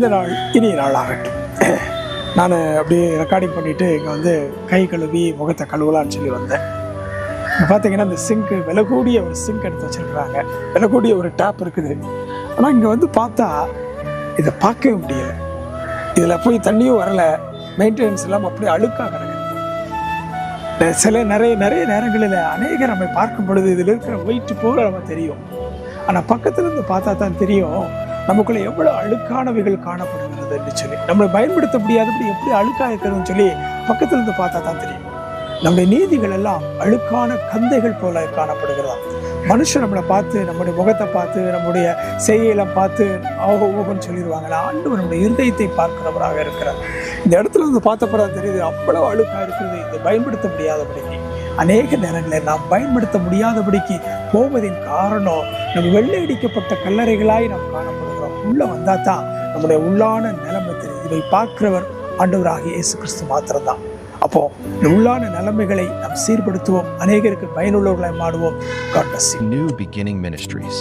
இந்த நாள் இனிய நாள் ஆகட்டும் நான் அப்படியே ரெக்கார்டிங் பண்ணிவிட்டு இங்கே வந்து கை கழுவி முகத்தை கழுவலான்னு சொல்லி வந்தேன். பார்த்தீங்கன்னா இந்த சிங்க்கு விலை கூடிய ஒரு சிங்க் எடுத்து வச்சிருக்கிறாங்க. விலை கூடிய ஒரு டேப் இருக்குது. ஆனால் இங்கே வந்து பார்த்தா இதை பார்க்கவே முடியலை. இதில் போய் தண்ணியும் வரல. மெயின்டெனன்ஸ் இல்லாமல் அப்படியே அழுக்காக கிடக்குது. சில நிறைய நிறைய நேரங்களில் அநேகர் நம்ம பார்க்கும் பொழுது இதில் இருக்கிற வெயிட் போல நம்ம தெரியும். ஆனால் பக்கத்துலேருந்து பார்த்தா தான் தெரியும். நமக்குள்ள எவ்வளவு அழுக்கானவைகள் காணப்படுகிறது என்று சொல்லி நம்மளை பயன்படுத்த முடியாதபடி எப்படி அழுக்கா இருக்கிறதுன்னு சொல்லி பக்கத்தில் இருந்து பார்த்தா தான் தெரியும். நம்முடைய நீதிகள் எல்லாம் அழுக்கான கந்தைகள் போல காணப்படுகிறதா? மனுஷன் நம்மளை பார்த்து நம்முடைய முகத்தை பார்த்து நம்முடைய செயலை பார்த்து ஆக ஓகோன்னு சொல்லிடுவாங்களா ஆண்டு நம்முடைய இருதயத்தை பார்க்கிறவராக இருக்கிறார். இந்த இடத்துல இருந்து பார்த்தப்பறம் தெரியுது அவ்வளவு அழுக்காக இருக்குது இதை பயன்படுத்த முடியாதபடிக்கு அநேக நேரங்களில் நாம் பயன்படுத்த முடியாதபடிக்கு போவதின் காரணம் நம்ம வெள்ளையடிக்கப்பட்ட கல்லறைகளாய் நாம் காணப்படும். உள்ளே வந்தால் தான் நம்முடைய உள்ளான நிலைமை தெரியுது இதை பார்க்கிறவர் ஆண்டவராகிய இயேசு கிறிஸ்து மாத்திரம்தான். அப்போ உள்ளான நிலைமைகளை நாம் சீர்படுத்துவோம் அநேகருக்கு பயனுள்ளவர்களை மாடுவோம் God bless you. Beginning ministries